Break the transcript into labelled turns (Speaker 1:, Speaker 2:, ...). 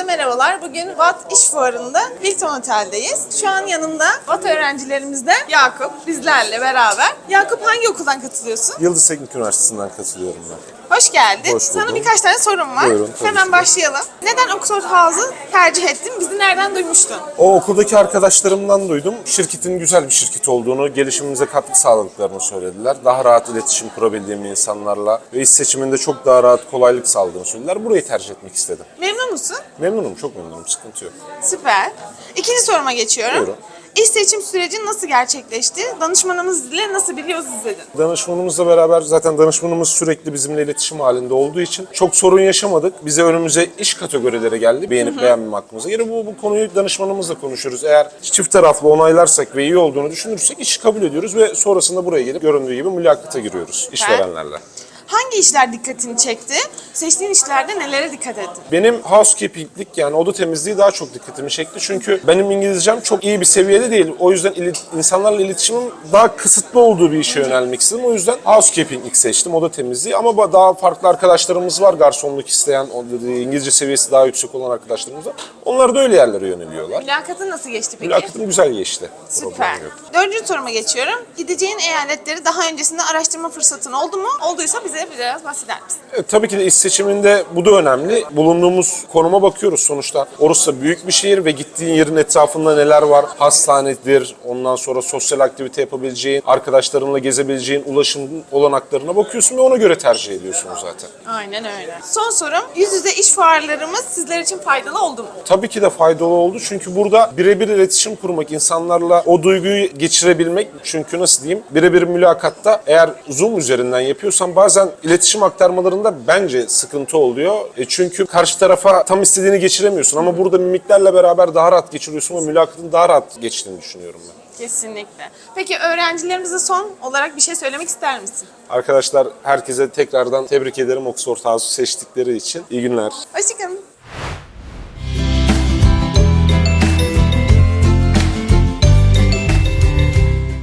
Speaker 1: Merhabalar, bugün Watt İş Fuarı'nda Hilton Otel'deyiz. Şu an yanımda Watt öğrencilerimiz de Yakup bizlerle beraber. Yakup hangi okuldan katılıyorsun?
Speaker 2: Yıldız Teknik Üniversitesi'nden katılıyorum ben.
Speaker 1: Hoş geldin.
Speaker 2: Hoş
Speaker 1: Sana birkaç tane sorum var.
Speaker 2: Buyurun, tabii
Speaker 1: Hemen
Speaker 2: ki.
Speaker 1: başlayalım. Neden Oxford House'u tercih ettin? Bizi nereden duymuştun?
Speaker 2: O okuldaki arkadaşlarımdan duydum. Şirketin güzel bir şirket olduğunu, gelişimimize katkı sağladıklarını söylediler. Daha rahat iletişim kurabildiğim insanlarla ve iş seçiminde çok daha rahat kolaylık sağladığını söylediler. Burayı tercih etmek istedim.
Speaker 1: Memnun musun?
Speaker 2: Memnunum, çok memnunum. Sıkıntı yok.
Speaker 1: Süper. İkinci soruma geçiyorum.
Speaker 2: Buyurun.
Speaker 1: İş seçim süreci nasıl gerçekleşti? Danışmanımız ile nasıl bir yol izledin?
Speaker 2: Danışmanımızla beraber zaten danışmanımız sürekli bizimle iletişim halinde olduğu için çok sorun yaşamadık. Bize önümüze iş kategorileri geldi. Beğenip beğenmem aklımıza. Yine bu, bu konuyu danışmanımızla konuşuyoruz. Eğer çift taraflı onaylarsak ve iyi olduğunu düşünürsek işi kabul ediyoruz ve sonrasında buraya gelip göründüğü gibi mülakata giriyoruz işverenlerle.
Speaker 1: Hangi işler dikkatini çekti? Seçtiğin işlerde nelere dikkat ettin?
Speaker 2: Benim housekeeping'lik yani oda temizliği daha çok dikkatimi çekti. Çünkü benim İngilizcem çok iyi bir seviyede değil. O yüzden ili- insanlarla iletişimim daha kısıtlı olduğu bir işe yönelmek istedim. O yüzden housekeeping'lik seçtim, oda temizliği. Ama daha farklı arkadaşlarımız var garsonluk isteyen, İngilizce seviyesi daha yüksek olan arkadaşlarımız var. Onlar da öyle yerlere yöneliyorlar.
Speaker 1: Mülakatın nasıl geçti peki?
Speaker 2: Mülakatım güzel geçti.
Speaker 1: Süper. Dördüncü soruma geçiyorum. Gideceğin eyaletleri daha öncesinde araştırma fırsatın oldu mu? Olduysa bize biraz bahseder misin?
Speaker 2: Evet, tabii ki de iş seçiminde bu da önemli. Bulunduğumuz konuma bakıyoruz sonuçta. Orası da büyük bir şehir ve gittiğin yerin etrafında neler var? Hastanedir, ondan sonra sosyal aktivite yapabileceğin, arkadaşlarınla gezebileceğin ulaşım olanaklarına bakıyorsun ve ona göre tercih ediyorsun zaten.
Speaker 1: Aynen öyle. Son sorum. Yüz yüze iş fuarlarımız sizler için faydalı oldu mu?
Speaker 2: Tabii ki de faydalı oldu çünkü burada birebir iletişim kurmak, insanlarla o duyguyu geçirebilmek. Çünkü nasıl diyeyim, birebir mülakatta eğer Zoom üzerinden yapıyorsan bazen iletişim aktarmalarında bence sıkıntı oluyor. E çünkü karşı tarafa tam istediğini geçiremiyorsun ama burada mimiklerle beraber daha rahat geçiriyorsun ve mülakatın daha rahat geçtiğini düşünüyorum ben.
Speaker 1: Kesinlikle. Peki öğrencilerimize son olarak bir şey söylemek ister misin?
Speaker 2: Arkadaşlar herkese tekrardan tebrik ederim Oxford House'u seçtikleri için. İyi günler.
Speaker 1: Hoşçakalın.